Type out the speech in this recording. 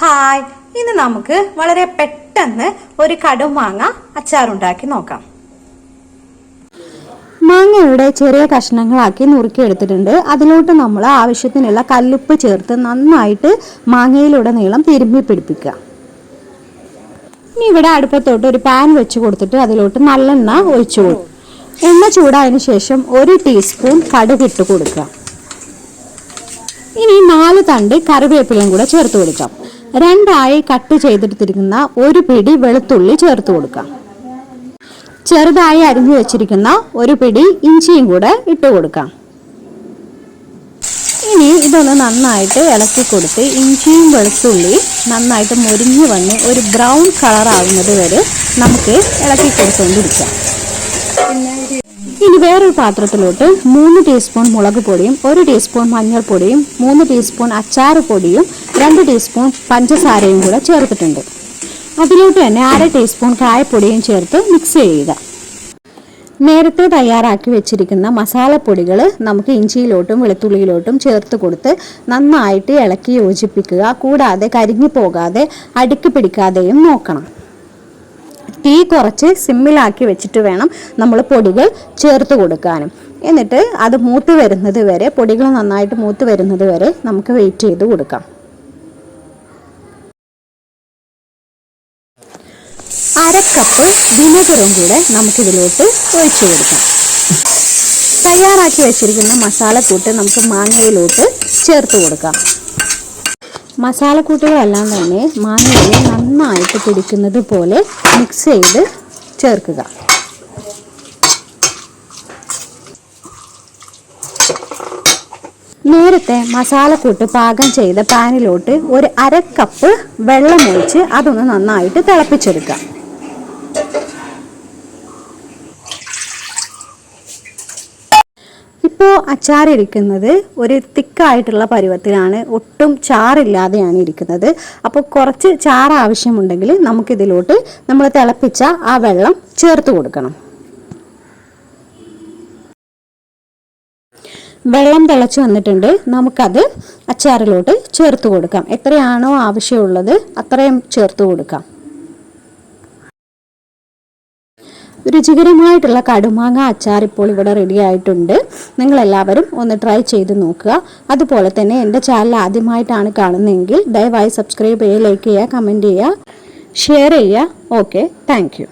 Hi. ഇന്ന് നമുക്ക് വളരെ പെട്ടെന്ന് ഒരു കടും കടുമാങ്ങ അച്ചാറുണ്ടാക്കി നോക്കാം. മാങ്ങയുടെ ചെറിയ കഷ്ണങ്ങളാക്കി നുറുക്കിയെടുത്തിട്ടുണ്ട്. അതിലോട്ട് നമ്മൾ ആവശ്യത്തിനുള്ള കല്ലുപ്പ് ചേർത്ത് നന്നായിട്ട് മാങ്ങയിലുടനീളം തിരുമ്പി പിടിപ്പിക്കുക. ഇനി ഇവിടെ അടുപ്പത്തോട്ട് ഒരു പാൻ വെച്ച് കൊടുത്തിട്ട് അതിലോട്ട് നല്ലെണ്ണ ഒഴിച്ചു കൊടുക്കും എണ്ണ ചൂടായതിനു ശേഷം ഒരു ടീസ്പൂൺ കടുക് ഇട്ട് കൊടുക്കുക. ഇനി നാല് തണ്ട് കറിവേപ്പിലയും കൂടെ ചേർത്ത് കൊടുക്കാം. രണ്ടായി കട്ട് ചെയ്തെടുത്തിരിക്കുന്ന ഒരു പിടി വെളുത്തുള്ളി ചേർത്ത് കൊടുക്കാം. ചെറുതായി അരിഞ്ഞു വെച്ചിരിക്കുന്ന ഒരു പിടി ഇഞ്ചിയും കൂടെ ഇട്ട് കൊടുക്കാം. ഇനി ഇതൊന്ന് നന്നായിട്ട് ഇളക്കി കൊടുത്ത് ഇഞ്ചിയും വെളുത്തുള്ളി നന്നായിട്ട് മുരിഞ്ഞു വന്ന് ഒരു ബ്രൗൺ കളർ ആവുന്നത് വരെ നമുക്ക് ഇളക്കി കൊടുത്തുകൊണ്ടിരിക്കാം. ഇനി വേറൊരു പാത്രത്തിലോട്ട് മൂന്ന് ടീസ്പൂൺ മുളക് പൊടിയും ഒരു ടീസ്പൂൺ മഞ്ഞൾപ്പൊടിയും മൂന്ന് ടീസ്പൂൺ അച്ചാർ പൊടിയും രണ്ട് ടീസ്പൂൺ പഞ്ചസാരയും കൂടെ ചേർത്തിട്ടുണ്ട്. അതിലോട്ട് തന്നെ അര ടീസ്പൂൺ കായപ്പൊടിയും ചേർത്ത് മിക്സ് ചെയ്യുക. നേരത്തെ തയ്യാറാക്കി വെച്ചിരിക്കുന്ന മസാലപ്പൊടികൾ നമുക്ക് ഇഞ്ചിയിലോട്ടും വെളുത്തുള്ളിയിലോട്ടും ചേർത്ത് കൊടുത്ത് നന്നായിട്ട് ഇളക്കി യോജിപ്പിക്കുക. കൂടാതെ കരിഞ്ഞു പോകാതെ അടുക്കി പിടിക്കാതെയും നോക്കണം. തീ കുറച്ച് സിമ്മിലാക്കി വെച്ചിട്ട് വേണം നമ്മൾ പൊടികൾ ചേർത്ത് കൊടുക്കാനും. എന്നിട്ട് അത് മൂത്ത് വരുന്നത് വരെ പൊടികൾ നന്നായിട്ട് മൂത്ത് വരുന്നത് വരെ നമുക്ക് വെയിറ്റ് ചെയ്ത് കൊടുക്കാം. അര കപ്പ് വിനെഗറും കൂടെ നമുക്കിതിലോട്ട് ഒഴിച്ചു കൊടുക്കാം. തയ്യാറാക്കി വെച്ചിരിക്കുന്ന മസാല കൂട്ട് നമുക്ക് മാങ്ങയിലോട്ട് ചേർത്ത് കൊടുക്കാം. മസാലക്കൂട്ടുകളെല്ലാം തന്നെ മാങ്ങയിൽ നന്നായിട്ട് പിടിക്കുന്നത് പോലെ മിക്സ് ചെയ്ത് ചേർക്കുക. നേരത്തെ മസാലക്കൂട്ട് പാകം ചെയ്ത പാനിലോട്ട് ഒരു അര കപ്പ് വെള്ളം ഒഴിച്ച് അതൊന്ന് നന്നായിട്ട് തിളപ്പിച്ചെടുക്കാം. ഇപ്പോൾ അച്ചാറിരിക്കുന്നത് ഒരു തിക്കായിട്ടുള്ള പരുവത്തിലാണ്. ഒട്ടും ചാറില്ലാതെയാണ് ഇരിക്കുന്നത്. അപ്പോൾ കുറച്ച് ചാറ് ആവശ്യമുണ്ടെങ്കിൽ നമുക്കിതിലോട്ട് നമ്മൾ തിളപ്പിച്ച ആ വെള്ളം ചേർത്ത് കൊടുക്കണം. വെള്ളം തിളച്ച് വന്നിട്ടുണ്ട്. നമുക്കത് അച്ചാറിലോട്ട് ചേർത്ത് കൊടുക്കാം. എത്രയാണോ ആവശ്യമുള്ളത് അത്രയും ചേർത്ത് കൊടുക്കാം. രുചികരമായിട്ടുള്ള കടുമാങ്ങ അച്ചാർ ഇപ്പോൾ ഇവിടെ റെഡി ആയിട്ടുണ്ട്. നിങ്ങളെല്ലാവരും ഒന്ന് ട്രൈ ചെയ്ത് നോക്കുക. അതുപോലെ തന്നെ എന്റെ ചാനൽ ആദ്യമായിട്ടാണ് കാണുന്നതെങ്കിൽ ദയവായി സബ്സ്ക്രൈബ് ചെയ്യുക ലൈക്ക് ചെയ്യുക കമന്റ് ചെയ്യുക ഷെയർ ചെയ്യുക. Okay thank